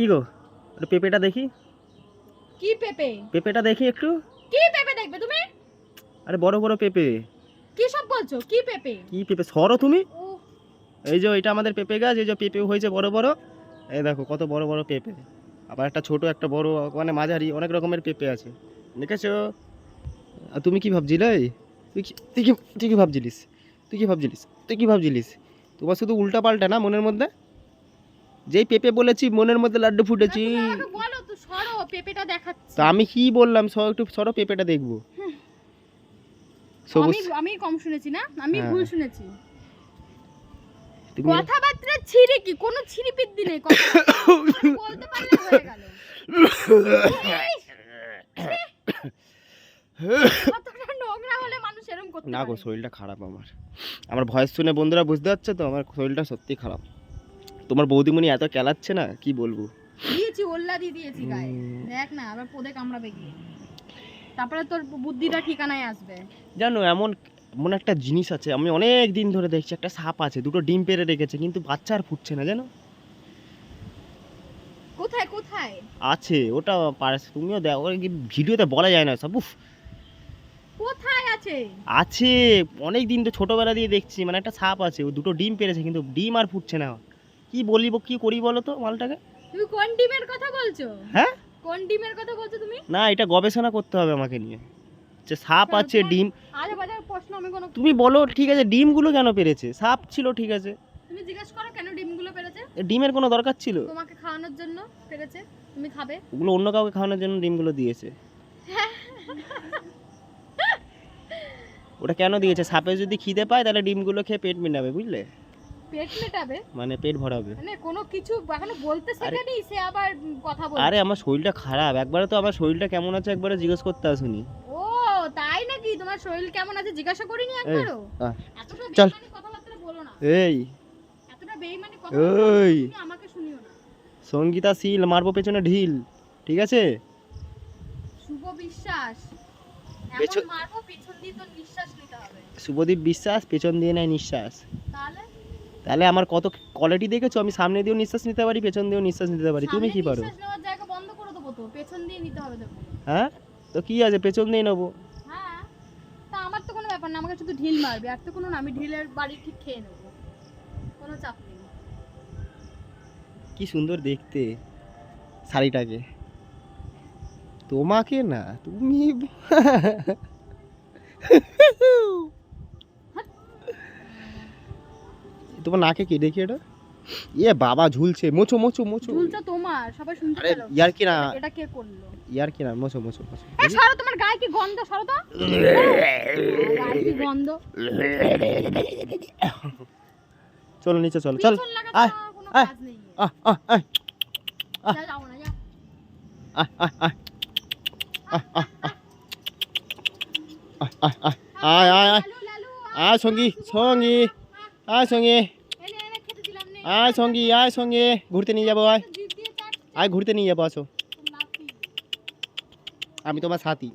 কি গো? একটু পেঁপেটা দেখি। কি পেঁপে? পেঁপেটা দেখি একটু। কি পেঁপে দেখবে তুমি? আরে বড় বড় পেঁপে। কি সব বলছো? কি পেঁপে? কি পেঁপে? সরো তুমি। এই যে এটা আমাদের পেঁপে গাছ এই যে পেঁপে হয়েছে বড় বড়। এই দেখো কত বড় বড় পেঁপে। আবার একটা ছোট একটা বড় মানে মাঝারি অনেক রকমের পেঁপে আছে। দেখেছ? আর তুমি কি ভাবছিলে? তুই কি তুই কি তুই কি ভাবছিলিস? তুই কি ভাবছিলিস? তুই কি ভাবছিলিস? তোমার শুধু উল্টা পাল্টা না মনের মধ্যে? যেই পেঁপে বলেছি মনের মধ্যে লাড্ডু ফুটেছি। তো সরো আমি কি বললাম? সব একটু সরো পেঁপেটা দেখব। সবুজ আমি আমি কম শুনেছি না? আমি হ্যাঁ। ভুল শুনেছি। কথাবার্তা ছিঁড়ে কি? কোনো ছিঁড়িপিদ্দি নেই কথা বলতে পারলে হয়ে গেল। কতটা নোংরা হলে মানুষ এরকম না গো শরীরটা খারাপ আমার। আমার ভয়েস শুনে বন্ধুরা বুঝতে পারছে তো? আমার শরীরটা সত্যি খারাপ। তোমার বৌদিমণি এত কেলাচ্ছে না? কি বলব? দিয়েছি ওল্লা দিয়ে দিয়েছি গায়ে। দেখ না আবার পোদে কামড়াবে গিয়ে তারপরে তোর বুদ্ধিটা ঠিকানায় আসবে। জানো এমন এমন একটা জিনিস আছে আমি অনেক দিন ধরে দেখছি একটা সাপ আছে দুটো ডিম পেড়ে রেখেছে কিন্তু বাচ্চা আর ফুটছে না জানো? কোথায় কোথায়? আছে ওটা পারে তুমিও দেখো ওই ভিডিওতে বলা যায় না সব উফ। কোথায় আছে? আছে অনেক দিন তো ছোটোবেলা দিয়ে দেখছি মানে একটা সাপ আছে ও দুটো ডিম পেরেছে কিন্তু ডিম আর ফুটছে না। কি বলি কি করি বলো তো মালটাকে? তুমি কোন ডিমের কথা বলছো? হ্যাঁ? কোন ডিমের কথা বলছো তুমি? না এটা গবেষণা করতে হবে আমাকে নিয়ে। যে সাপ আছে ডিম আজে বাজে প্রশ্ন আমি কোনো তুমি বলো ঠিক আছে ডিমগুলো কেন পেরেছে? সাপ ছিল ঠিক আছে। তুমি জিজ্ঞেস করো কেন ডিমগুলো পেরেছে? ডিমের কোনো দরকার ছিল? তোমাকে খাওয়ানোর জন্য পেরেছে। তুমি খাবে। ওগুলো অন্য কাউকে খাওয়ানোর জন্য ডিমগুলো দিয়েছে। ওটা কেন দিয়েছে? সাপে যদি খিদে পায় তাহলে ডিমগুলো খেয়ে পেট মিটাবে বুঝলে? পেট মেটাবে? মানে পেট ভরাবে। মানে কোনো কিছু এখনও বলতে শেখেনি? সে আবার কথা বলছে আরে আমার শরীরটা খারাপ। একবারে তো আমার শরীরটা কেমন আছে একবারে জিজ্ঞেস করতে আসুনি। ও তাই নাকি? তোমার শরীর কেমন আছে জিজ্ঞাসা করিনি একবারও? চল। বলো এই। সঙ্গীতা শীল মারবো পেছনে ঢিল ঠিক আছে? শুভ বিশ্বাস। পেছন- মারবো পিছন দিয়ে তোর নিঃশ্বাস নিতে হবে। শুভদীপ বিশ্বাস পেছন দিয়ে নেয় নিঃশ্বাস। তাহলে? তাহলে আমার কত কোয়ালিটি দেখেছ? আমি সামনে দিয়েও নিঃশ্বাস নিতে পারি পেছন দিয়েও নিঃশ্বাস নিতে পারি। তুমি কি পারো? হ্যাঁ? তো কি আছে? পেছন দিয়ে নেব। হ্যাঁ তা আমার তো কোনো ব্যাপার না আমাকে শুধু ঢিল মারবে আর তো কোনো না আমি ঢিলের বাড়ি ঠিক খেয়ে নেব। কোনো চাপ নেই। কি সুন্দর দেখতে শাড়িটাকে। তোমাকে না তুমি তোমার নাকে কি? দেখি এটা। ইয়ে বাবা ঝুলছে। মোছো মোছো মোছো। ঝুলটা তোমার সবাই শুনতে আরে ইয়ার কি না? এটা কে করল? ইয়ার কি না? মোছো মোছো মোছো। এ সরো তোমার গায়ে কি গন্ধ? সরো তো। গায়ে কি গন্ধ? চলো নিচে চলো। চল। আয়, আয়। কাজ নেই। আহ আহ আহ আহ। যা যাও না যা আহ আহ আহ। আহ আহ আহ। আহ আয় আয়। আয় লালু লালু আয় সঙ্গী সঙ্গী। আয় সঙ্গে। আয় সঙ্গী আয় সঙ্গে। ঘুরতে নিয়ে যাব আয়। আয় ঘুরতে নিয়ে যাব আসো। আমি তোমার সাথী।